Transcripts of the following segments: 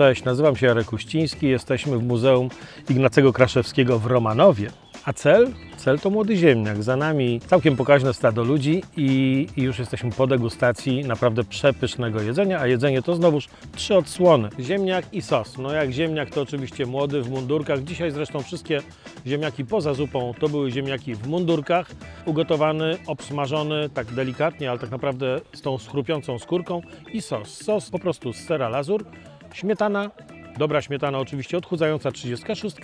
Cześć, nazywam się Jarek Uściński, jesteśmy w Muzeum Ignacego Kraszewskiego w Romanowie. A cel? Cel to młody ziemniak. Za nami całkiem pokaźne stado ludzi i, i już jesteśmy po degustacji naprawdę przepysznego jedzenia, a jedzenie to znowuż trzy odsłony. Ziemniak i sos. No jak ziemniak to oczywiście młody w mundurkach. Dzisiaj zresztą wszystkie ziemniaki poza zupą to były ziemniaki w mundurkach. Ugotowany, obsmażony tak delikatnie, ale tak naprawdę z tą schrupiącą skórką i sos. Sos po prostu z sera lazur, śmietana, Dobra śmietana oczywiście odchudzająca 36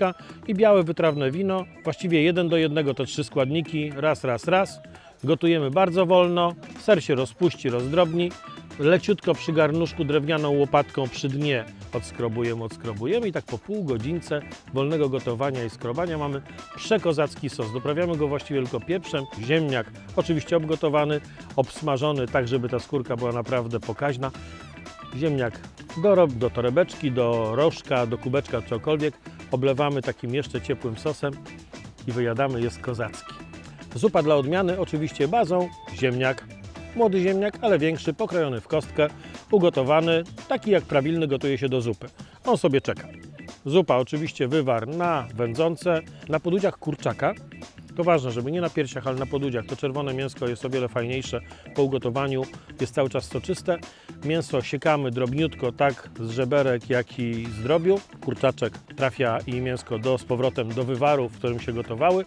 i białe wytrawne wino. Właściwie jeden do jednego te trzy składniki. Raz, raz, raz. Gotujemy bardzo wolno. Ser się rozpuści, rozdrobni. Leciutko przy garnuszku drewnianą łopatką przy dnie odskrobujemy, odskrobujemy i tak po pół godzince wolnego gotowania i skrobania mamy przekozacki sos. Doprawiamy go właściwie tylko pieprzem, ziemniak oczywiście obgotowany, obsmażony tak, żeby ta skórka była naprawdę pokaźna ziemniak do, ro- do torebeczki, do rożka, do kubeczka, cokolwiek. Oblewamy takim jeszcze ciepłym sosem i wyjadamy, jest kozacki. Zupa dla odmiany, oczywiście bazą, ziemniak, młody ziemniak, ale większy, pokrojony w kostkę, ugotowany, taki jak prawilny gotuje się do zupy. On sobie czeka. Zupa oczywiście wywar na wędzące, na podudziach kurczaka, to ważne, żeby nie na piersiach, ale na podudziach. To czerwone mięsko jest o wiele fajniejsze po ugotowaniu, jest cały czas soczyste. Mięso siekamy drobniutko, tak z żeberek, jak i z drobiu. Kurczaczek trafia i mięsko do, z powrotem do wywaru, w którym się gotowały.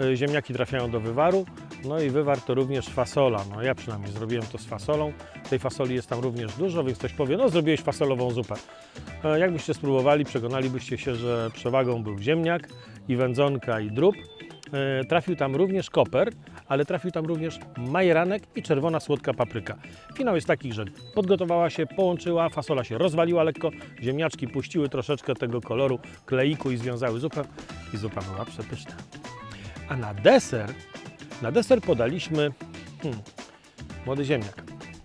E, Ziemniaki trafiają do wywaru. No i wywar to również fasola. No ja przynajmniej zrobiłem to z fasolą. Tej fasoli jest tam również dużo, więc ktoś powie, no zrobiłeś fasolową zupę. E, Jakbyście spróbowali, przekonalibyście się, że przewagą był ziemniak i wędzonka i drób. E, Trafił tam również koper, ale trafił tam również majeranek i czerwona słodka papryka. Finał jest taki, że podgotowała się, połączyła, fasola się rozwaliła lekko, ziemniaczki puściły troszeczkę tego koloru kleiku i związały zupę i zupa była przepyszna. A na deser, na deser podaliśmy hmm, młody ziemniak.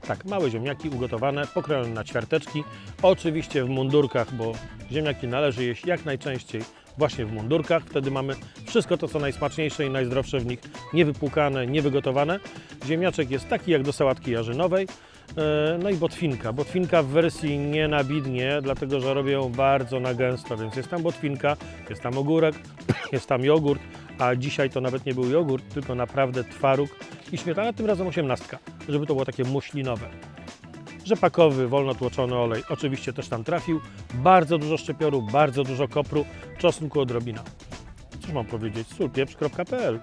Tak, małe ziemniaki ugotowane, pokrojone na ćwiarteczki, oczywiście w mundurkach, bo ziemniaki należy jeść jak najczęściej właśnie w mundurkach. Wtedy mamy wszystko to, co najsmaczniejsze i najzdrowsze w nich, niewypłukane, niewygotowane. Ziemniaczek jest taki jak do sałatki jarzynowej. E, No i botwinka. Botwinka w wersji nie na bidnie, dlatego że robię ją bardzo na gęsto, więc jest tam botwinka, jest tam ogórek, jest tam jogurt, a dzisiaj to nawet nie był jogurt, tylko naprawdę twaróg i śmietana, tym razem osiemnastka, żeby to było takie muślinowe. Rzepakowy, wolno tłoczony olej oczywiście też tam trafił. Bardzo dużo szczypioru, bardzo dużo kopru, czosnku odrobina. Cóż mam powiedzieć? sólpieprz.pl